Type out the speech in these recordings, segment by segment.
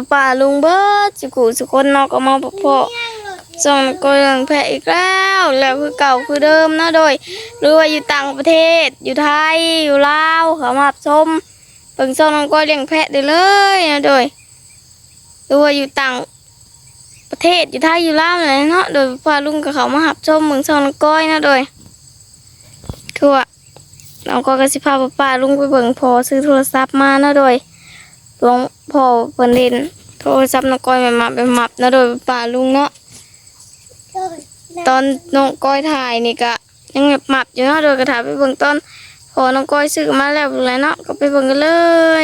ป้าป้าลุงเบิร์ดสิกูสุคนนอกก็มาพบพ่อส่งก็ยังแพ้อีกแล้ว แล้วคือเก่าคือเดิมนะโดยหรือว่าอยู่ต่างประเทศ อยู่ไทย อยู่ลาวเขามารับชมเบิ่งส่งน้องก้อยเลี้ยงแพะได้เลยนะโดยหรือว่าอยู่ต่างประเทศอยู่ไทยอยู่ลาวอะไรเนาะโดยป้าลุงกับเขามาหับชมเบิ่งส่งน้องก้อยนะโดยคือว่าน้องก็กระสิพาป้าป้าลุงไปเบิ่งพอซื้อโทรศัพท์มานะโดย หลวงพ่อเพิ่นเล่นโทรศัพท์น้องก้อยมามาไปมับนะโดยป้าลุงเนาะตอนน้องก้อยถ่ายนี่ก็ยังแบบมับอยู่เนาะโดยกระถาไปเบิ่งตอนพอน้องก้อยซื้อมาแล้วเลยเนาะก็ไปเบิ่งกันเล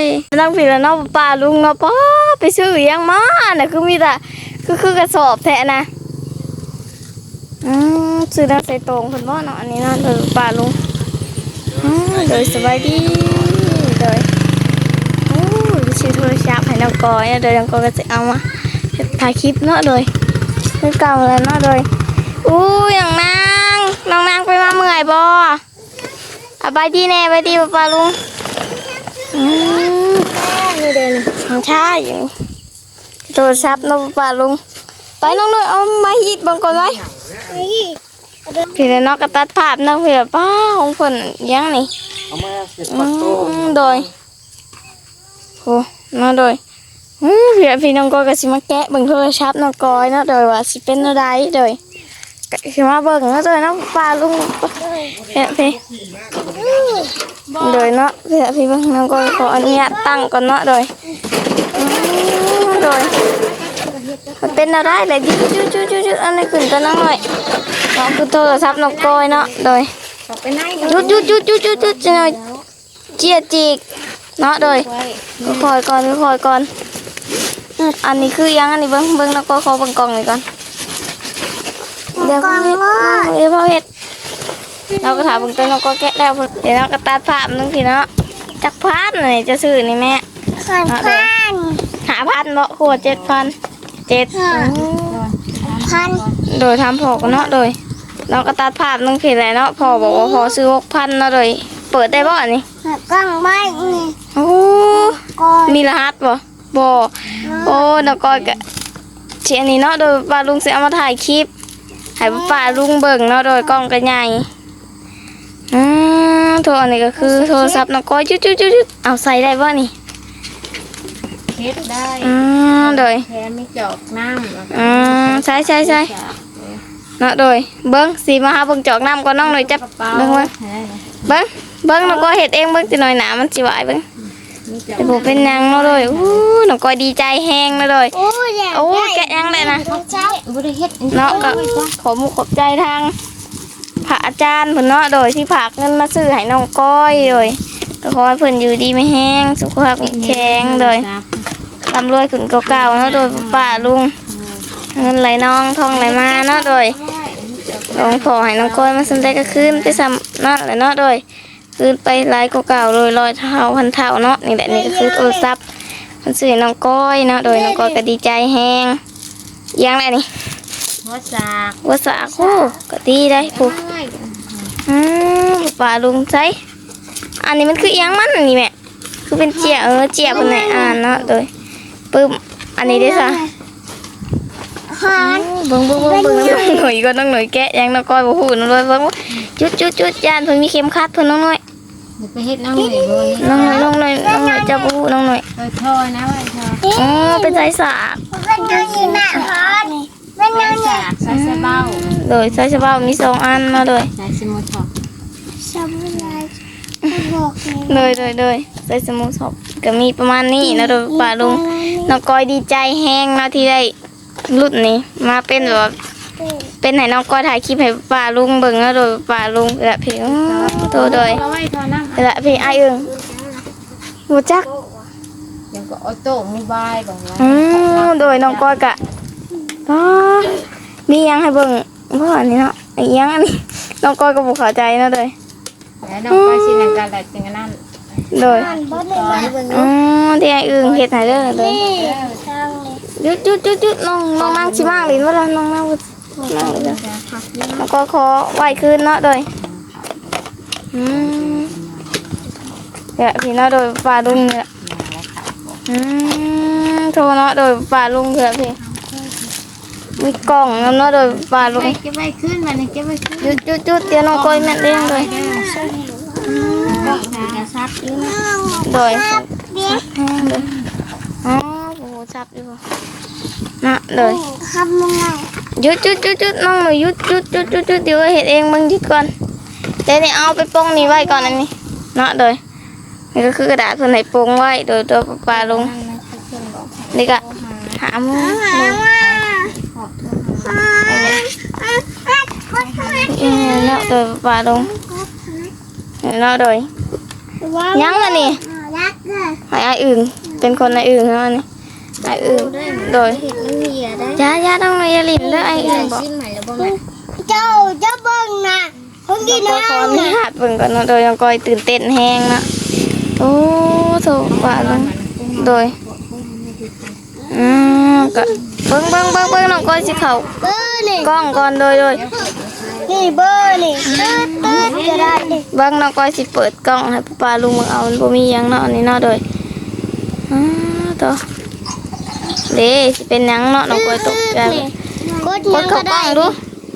ยนั่งผิดแล้วเนาะป้าลุงเนาะป้าไปซื้ออิหยังมาน่ะคือมีแต่คือคือกระสอบแท้นะอืมซื้อน้ำใส่ตรงเพิ่นบ่เนาะอันนี้เนาะโดยป้าลุงอ่าโดยสบายดีโดย รศัพท์ให้น้องกอยนะโดยน้องกอยก็จะเอามาถ่ายคลิปเนาะโดยเรื่องเก่าแล้วเนาะโดยอู้ยน้องนางน้องนางไปมาเมื่อยบ่อะบายดีแน่บายดีป้าป้าลุงอืมนี่เดินของชายอยู่โทรศัพท์เน้องป้าป้าลุงไปน้องหน่อยเอามาฮิตเบังก่อนไว้พี่น้องก็ตัดภาพนะพี่ป้าของเพิ่นยังนี่เอามาเสร็จอืปัดโต้มโดยโอ้ มาโดยอืมพี่พี่น้องก็ก็สิมาแกะเบิ่งโทรศัพท์น้องกอยเนาะโดยว่าสิเป็นอะไรโดยก็สิมาเบิ่งเนาะโดยเนาะป้าลุงพี่พี่โดยเนาะพี่พี่เบิ่งน้องก็ขออนุญาตตั้งก่อนเนาะโดยอืมโดยมันเป็นอะไรเลยจุ๊จุ๊จุ๊จุ๊จุ๊อันนี้ขึ้นกันน้องหน่อยเนาะคือโทรศัพท์น้องกอยเนาะโดยไปไหนจุดจุดจุดจุดจุดจุดจะหน่อยเจียจีก เนาะโดยคอยก่อนคอยก่อน อันนี้คือยังอันนี้เบิ้งเบิ้งแล้วก็ขอเบิ้งกล่องหน่อยก่อนเดี๋ยวพ่อเฮ็ดเดี๋ยวพ่อเฮ็ดเราก็ถามเบิ้งต้นเราก็แกะแล้วเดี๋ยวเราก็ตัดภาพนึงทีเนาะจักพันนี่จะซื้อนี่แม่ขันพันหาพันบ่ขวดเจ็ดพันเจ็ดพันโดยทำพอกันเนาะโดยเราก็ตัดภาพนึงทีแล้วเนาะพอบอกว่าพอซื้อหกพันเนาะโดย เปิดได้บ่อันนี้กล้องไม้นี่โอ้ก่อนมีรหัสบ่บ่โอ้นกอยกะเชียนี้เนาะโดยป้าลุงสิเอามาถ่ายคลิปให้ป้าลุงเบิ่งเนาะโดยกล้องก็ใหญ่อืมโทรอันนี้ก็คือโทรศัพท์นกอยจุดจุดจุดจุดเอาใส่ได้บ่นี่เฮ็ดได้อืมโดยแทนไม่จอกน้ำแล้วก็อืมใช่ใช่ใช่เนาะโดยเบิ่งสีมาหาเบิ่งจอกน้ำก่อนน้องหน่อยจับกระเป๋าเบิ่งไว้ เบิ่งเบิ่งนกอยเฮ็ดเองเบิ่งสิหน่อยหนามันสิไหวเบิ่งมีจอกแต่บ่เป็นหยังเนาะโดยอู้นกอยดีใจแฮงเนาะโดยโอ้ยโอ้แกะยังเลยนะใช่บ่ได้เฮ็ดเนาะก็ขอมุกขอบใจทางพระอาจารย์เพิ่นเนาะโดยที่ฝากเงินมาซื้อให้น้องก้อยโดยก็ขอให้เพิ่นอยู่ดีไม่แห้งสุขภาพแข็งโดยร่ำรวยขึ้นเก่าๆเนาะโดยป้าลุงเงินไหลน้องทองไหลมาเนาะโดยหลวงพ่อให้น้องก้อยมาสำได้ก็คืนไปซ้ำนั่นแหละเนาะโดย คืนไปหลายกว่าเก่าโดยร้อยเท่าพันเท่าเนาะนี่แหละนี่ก็คือโทรศัพท์มันซื้อให้น้องก้อยเนาะโดยน้องก้อยก็ดีใจแฮงยังไงนี่หัวสากว่าสาคูก็ดีได้ปุ๊บอืมป่าลุงใจอันนี้มันคืออิหยังมันอันนี้แม่คือเป็นเจียเออเจียบนไหนอ่านเนาะโดยปึ้มอันนี้ได้ซะหันเบิ่งเบิ่งเบิ่งเบิ่งน้องหน่อยก็น้องหน่อยแกะยังน้องก้อยบ่ฮู้น้องเลยเบิ่งจุดจุดจุดยานเพิ่นมีเข็มขัดเพิ่นน้องหน่อย ไปเฮ็ดน้ำหน่อยเลยน้องหน่อยน้องหน่อยน้องหน่อยจะบ่ฮู้น้องหน่อยเออทอยนะว่าทอยอ๋อเป็นสายสากเป็นดูนี่แม่ฮอนเป็นดูนี่ใส่เสื้อเบ้าโดยสายฉบับมีสองอันเนาะโดยใส่สมุดทองโดยโดยโดยใส่สมุดสอบก็มีประมาณนี้นะโดยป่าลุงน้องก้อยดีใจแห้งเนาะที่ได้รุ่นนี้มาเป็นแบบว่าเป็นให้น้องก้อยถ่ายคลิปให้ป้าลุงเบิ่งแล้วโดยป้าลุงและพี่อื้อ โตโดยเอาไว้ทอน้ำและพี่ไอ้ายเอิงหูจัก ยังก็ออโต้โมบายบอกว่าอือโดยน้องก้อยกะอ๋อมีหยังให้เบิ่งบ่อันนี้เนาะอีหยังอันนี้น้องก้อยก็บ่เข้าใจเนาะโดยแล้วน้องก็สินังการแหละจังนั้นโดยตอนเบิ่งอือที่ไอ้ายเอิงเฮ็ดให้เด้อโดยหยุดหยุดหยุดหยุดน้องน้องนั่งสิมางลิ้นว่าล่ะน้องนั่งนั่งเลยเด้อแล้วก็ขอไหวคืนเนาะโดย อืมเดี๋ยวพี่เนาะโดยปลาดุงเนี่ยอืมโทรเนาะโดยป่าลุงเถอะพี่ มีกล่องนำเนาะโดยป่าลุงเก็บไว้ขึ้นมาเนี่ยเก็บไว้ขึ้นจุดจุดจุดเดี๋ยวน้องก้อยแม่นเลี้ยงเลยกระซับอยู่นะโดยซับแห้งเลยอ๋อโอ้โหซับอยู่บ่นะโดยครับมึงไงหยุดจุดจุดจุดน้องหนูหยุดจุดจุดจุดจุดเดี๋ยวเห็ดเองมึงหยุดก่อน เดี๋ยวนี่เอาไปปงนี่ไว้ก่อนอันนี้ เนาะโดยนี่ก็คือกระดาษเพิ่นให้ปงไว้โดยตัวป่าลุงนี่ก็หามือเลยเออเนาะโดยป่าลงเนาะโดยยังอันนี้รักเลยให้ไอ้อื่นเป็นคนไอ้อื่นเนาะนี่ไอ้อื่นโดยเห็ดมันมีอะไรยายาต้องมาอย่าลิ้นเด้อไอ้อื่นบอกชิ้นใหม่แล้วบ้างเจ้าเจ้าเบิ้งนะ คนดีก็นะขออนุญาตเบิ่งก่อนเนาะโดยยังก้อยตื่นเต้นแฮงเนาะโอ้โถป่าลงโดยอืมก็เบิ่งเบิ่งเบิ่งเบิ่งน้องก้อยสิเข้าเบอร์นี่กล้องก่อนโดยโดยนี่เบอร์นี่ตืดตืดจะได้ดิเบิ่งน้องก้อยสิเปิดกล้องให้ป้าลุงมึงเอามันบ่มีหยังเนาะอันนี้เนาะโดยอ้าต่อเด้สิเป็นหยังเนาะน้องก้อยตกใจกดกยัดงเข้าก็กล้อได้งดู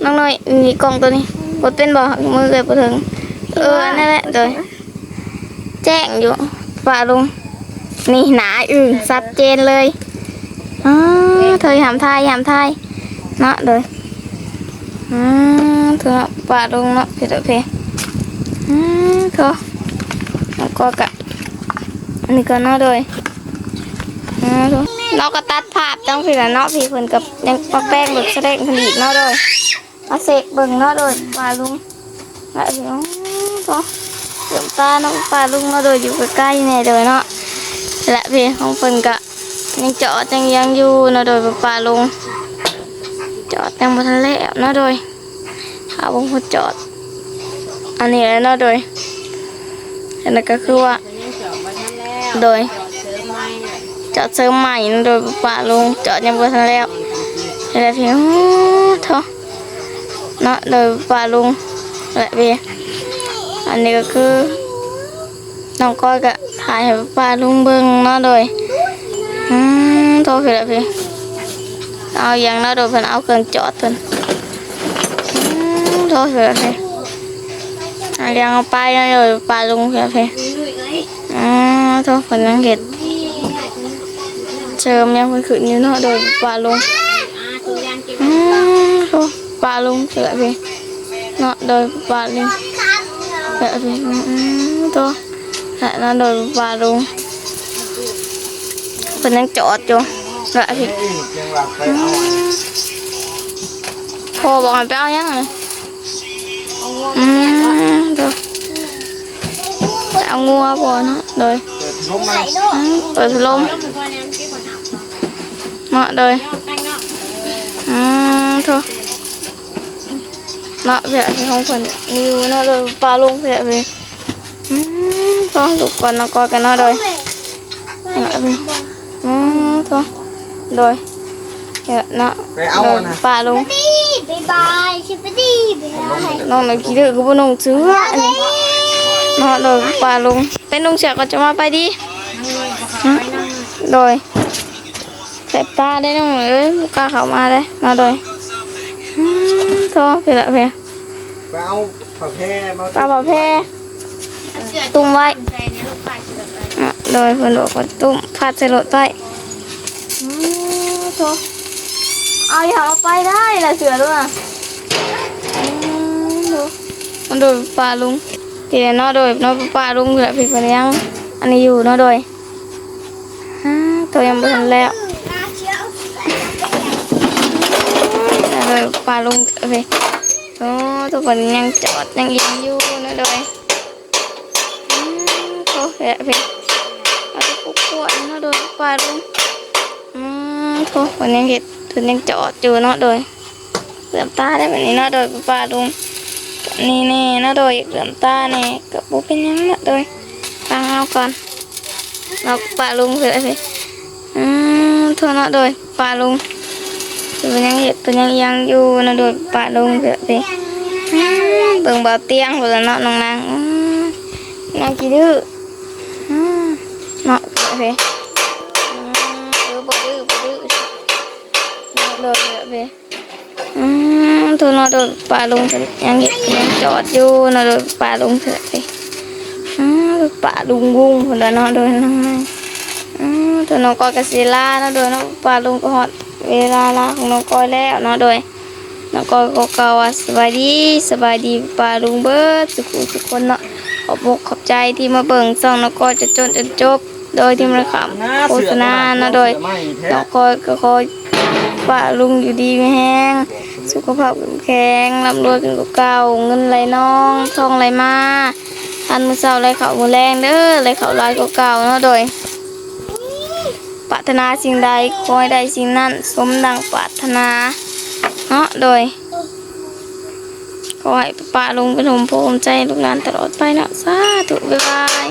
น้องน้อยนี่กล้องตัวนี้ กดเป็นบ่มือเกิดบ่ถึง เออนั่นแหละโดยแจ้งอยู่ป้าลุงนี่หนาอึ่งชัดเจนเลยอ๋อเธอหามทายหามทายเนาะโดยอืมเธอป้าลุงเนาะพี่เด้อพี่อืมเถอะแล้วก็กะอันนี้ก็เนาะโดยอืมเถอะเราก็ตัดภาพจังพี่ละเนาะพี่เพิ่นกับยังปะแป้งเบิกแสดงผลิตเนาะโดย มาเสกเบิ่งเนาะโดยปลาลุงแล้วพี่อ๋อเถอะเดี๋ยวตาน้องปลาลุงเนาะโดยอยู่ใกล้ๆแน่โดยเนาะและพี่ของเพิ่นกะยังเจาะยังยังอยู่เนาะโดยปลาลุงจอดยังบ่ทันแล้วเนาะโดยหาบ่พอจอด อันนี้แหละเนาะโดยอันนั้นก็คือว่าโดยเจาะเสริมใหม่เนาะโดยป่าลงเจาะยังบ่ทันแล้วแล้วเพียงโอ้เถอะ เนาะโดยป่าลุงและเพียอันนี้ก็คือน้องก้อยก็ถ่ายให้ป่าลุงเบิ่งเนาะโดยอืมโทรเพียแล้วเพียเอาอย่างเนาะโดยเพิ่นเอาเครื่องจอดเพิ่นอืมโทรเพียแล้วเพียอะเลี้ยงเอาไปแล้วเดี๋ยปลาลุงเพื่อเพอ๋อทุกคนยังเห็ดเชิมยังไปขึ้นอยู่เนาะโดยปลาลุงอืมโทุก ปลาลุงเพื่อเพเนาะโดยปลาลุงเพื่อเพอืมตัวและเนาะโดยปลาลุงเป็ นยังจอดอยู่และพี่พอบอกให้ไปเอายังไงอืมเดี๋ยวไปเอางัวบ่เนาะโดยอืมเปิดพัดลมเนาะโดยอืมโถเนาะเพื่อที่ของคนมีอยู่เนาะโดยปลาลงเพื่อไปอืมโถลูกก่อนเนาะก่อนกันเนาะโดยเนาะไปอืมโถโดยเดี๋ยวเนาะไปเอาโดยนะปลาลงดีบายบายชิบดีบายน้องหนูคิดถึงกูบ่น้องซื้ออันนี้เนาะโดยปลาลุงเป็นลุงเสียก็จะมาไปดีฮะโดยเสพตาได้น้องเอ้ยบุกล้าเข้ามาเลยเนาะโดยอืม โทษเพื่อเพื่อไปเอาผักแพร่มาปลาบ่อแพตุ้มไว้อะโดยเพื่อนบอกว่าตุ้มพัดใส่รถไว้อืมโทษเอาอย่าเอาไปได้ละเสือด้วยอะอืมดูมันโดยปลาลุงทีเดียวเนาะโดยเนาะป้าลุงเหลือพี่คนยังอันนี้อยู่เนาะโดยฮ่าตัวยังไม่ทันแล้วแล้ว โอเคโอ้ทุกคนยังจอดยังยิงอยู่นะโดยอืมโอเหลือพี่เอาไปปุ๊บปวดนะโดยป้าลุงอืมทุกคนยังเห็ดทุนยังจอดอยู่เนาะโดยเหลือมตาได้แบบนี้เนาะโดยป้าลุงนี่นี่นะโดยเหลือมตาเนี่ยกับบุเป็นยังนะโดยฟังเอาก่อนเราปลาลุงเสือสิอืมโทษนนะโดยปลาลุง เป็นยังเห็ดเป็นยังยังอยู่นะโดยปลาลุงเสือสิอืมเบิ่งเบาเตียงหมดแล้วเนาะน้องนางนางกี่ดื้ออืมเนาะเสือสิอืมเออบ่ดื้อบ่ดื้อโดดเลยเว้ยอืมโทนอโดดป่าลงเถอะยังเห็นยังจอดอยู่นอโดดป่าลงเถอะเว้ยอืมโดดป่าลุงกุ้งคนละเนาะโดดน้อยอืมตัวนองกอยกับศิลานาะโดดเนาะป่าลุงก็ฮอด เวลาลาของน้องกอยแล้วเนาะโดยน้องกอยก็กล่าวว่าสบายดีสบายดีป่าลุงเบิร์ดสุขุทุกคนเนาะขอบอกขอบใจที่มาเบิ่งส่องน้องกอยจะจนจนจบ โดยที่มันขำโฆษณาเนาะโดยน้องกอยก็คอยป่าลุงอยู่ดีไม่แห้งสุขภาพแข็งร่ำรวยกันกว่าเก่าเงินไหลน้องทองไหลมาทันมือเศร้าไหลเข่ามือแรงเด้อไหลเข่าลายกว่าเก่าเนาะโดย ปรารถนาสิ่งใดคอยได้สิ่งนั้น สมดังปรารถนาเนาะโดยขอให้ป้าลุงเป็นหมโพมใจลูกหลานตลอดไปเนาะสาธุบ๊ายบาย